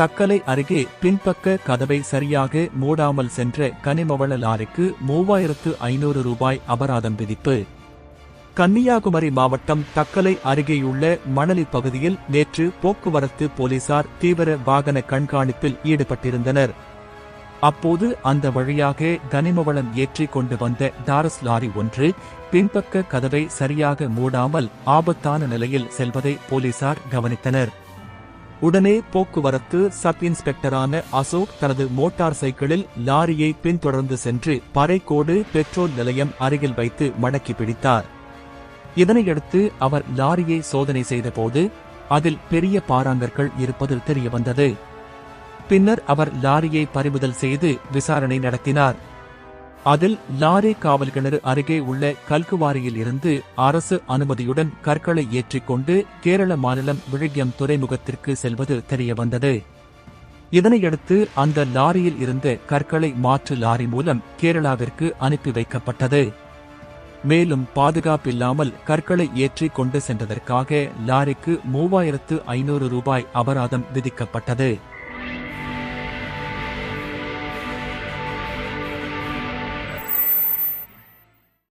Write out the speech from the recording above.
தக்கலை அருகே பின்பக்க கதவை சரியாக மூடாமல் சென்ற கனிமவள லாரிக்கு மூவாயிரத்து ஐநூறு ரூபாய் அபராதம் விதிப்பு. கன்னியாகுமரி மாவட்டம் தக்கலை அருகேயுள்ள மணலி பகுதியில் நேற்று போக்குவரத்து போலீசார் தீவிர வாகன கண்காணிப்பில் ஈடுபட்டிருந்தனர். அப்போது அந்த வழியாக கனிமவளம் ஏற்றி கொண்டு வந்த டாரஸ் லாரி ஒன்று பின்பக்க கதவை சரியாக மூடாமல் ஆபத்தான நிலையில் செல்வதை போலீசார் கவனித்தனர். உடனே போக்குவரத்து சப் இன்ஸ்பெக்டரான அசோக் தனது மோட்டார் சைக்கிளில் லாரியை பின்தொடர்ந்து சென்று பறைக்கோடு பெட்ரோல் நிலையம் அருகில் வைத்து மடக்கி பிடித்தார். இதனையடுத்து அவர் லாரியை சோதனை செய்தபோது அதில் பெரிய பாராங்கற்கள் இருப்பது தெரியவந்தது. பின்னர் அவர் லாரியை பறிமுதல் செய்து விசாரணை நடத்தினார். அதில் லாரி காவல்கிணறு அருகே உள்ள கல்குவாரியில் இருந்து அரசு அனுமதியுடன் கற்களை ஏற்றிக்கொண்டு கேரள மாநிலம் விழுகியம் துறைமுகத்திற்கு செல்வது தெரியவந்தது. இதனையடுத்து அந்த லாரியில் இருந்த கற்களை மாற்று லாரி மூலம் கேரளாவிற்கு அனுப்பி வைக்கப்பட்டது. மேலும் பாதுகாப்பில்லாமல் கற்களை ஏற்றி கொண்டு சென்றதற்காக லாரிக்கு மூவாயிரத்து ஐநூறு ரூபாய் அபராதம் விதிக்கப்பட்டது.